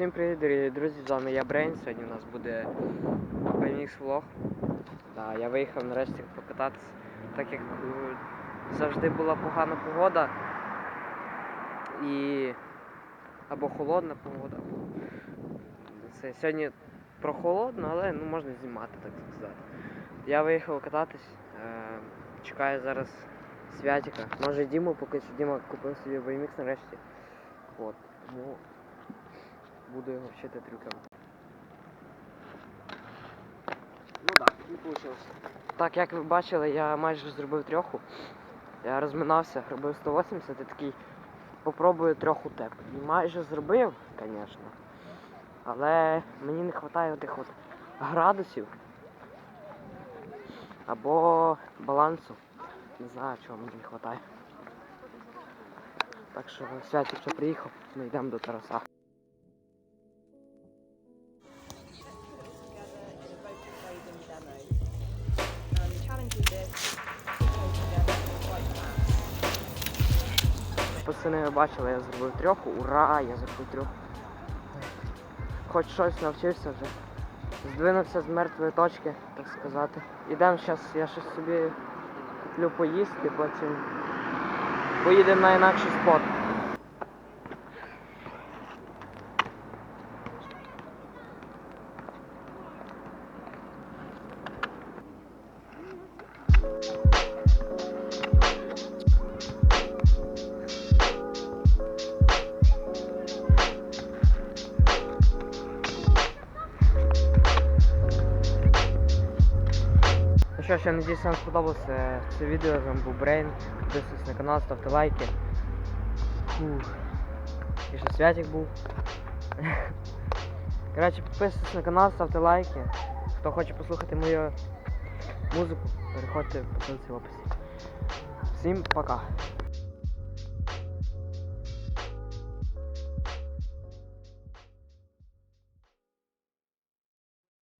Всім привіт, дорогі друзі, з вами я Брейн. Сьогодні у нас буде BMX влог. Да, я виїхав нарешті покататися, так як е, завжди була погана погода і або холодна погода. Це сьогодні прохолодно, але ну, можна знімати, так сказати. Я виїхав кататись, е, чекаю зараз Святіка. Може Діму поки що Діма купив собі BMX нарешті. От, тому буду його вчити трюкам. Ну так, не вийшло. Так, як ви бачили, я майже зробив трьоху. Я розминався, робив 180 і такий попробую трьоху теп. І майже зробив, звісно. Але мені не вистачає тих от градусів або балансу. Не знаю, чого мені не вистачає. Так що Святик, що приїхав, ми йдемо до Тараса. Пацани, ви бачили, я зробив трьох. Ура! Я зробив трьох. Хоч щось навчився вже. Здвинувся з мертвої точки, так сказати. Ідемо зараз, я щось собі куплю поїсти, потім поїдемо на інакший спот. Що ж, я надіюсь, вам сподобалося це відео, з вами був Брейн. Підписуйтесь на канал, ставте лайки. Фух. І ще святик був. Коротше, підписуйтесь на канал, ставте лайки. Хто хоче послухати мою музику, переходьте по ссылці в описі. Всім пока.